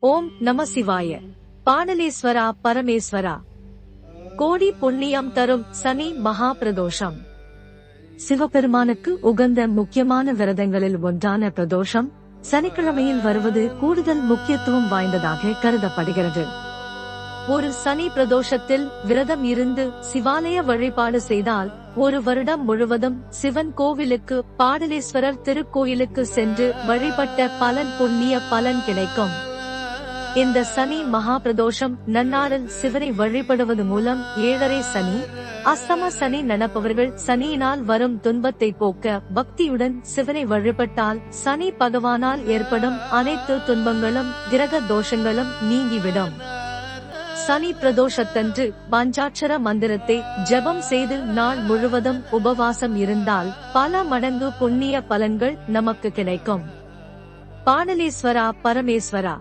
ஓம் நம சிவாய. பாடலேஸ்வரா பரமேஸ்வரா. கோடி புண்ணியம் தரும் சனி மகா பிரதோஷம் சிவபெருமானுக்கு உகந்த முக்கியமான விரதங்களில் ஒன்றான பிரதோஷம் சனிக்கிழமையில் வருவது கூடுதல் முக்கியத்துவம் வாய்ந்ததாக கருதப்படுகிறது. ஒரு சனி பிரதோஷத்தில் விரதம் இருந்து சிவாலய வழிபாடு செய்தால் ஒரு வருடம் முழுவதும் சிவன் கோவிலுக்கு பாடலேஸ்வரர் திருக்கோயிலுக்கு சென்று வழிபட்ட பலன் புண்ணிய பலன் கிடைக்கும். இந்த சனி மகா பிரதோஷம் நன்னாரில் சிவனை வழிபடுவது மூலம் ஏழரை சனி அஸ்தம சனி நடப்பவர்கள் சனியினால் வரும் துன்பத்தை போக்க பக்தியுடன் சிவனை வழிபட்டால் சனி பகவானால் ஏற்படும் அனைத்து துன்பங்களும் கிரக தோஷங்களும் நீங்கிவிடும். சனி பிரதோஷத்தன்று பஞ்சாட்சர மந்திரத்தை ஜெபம் செய்து நாள் முழுவதும் உபவாசம் இருந்தால் பல மடங்கு புண்ணிய பலன்கள் நமக்கு கிடைக்கும். பாடலீஸ்வரா பரமேஸ்வரா.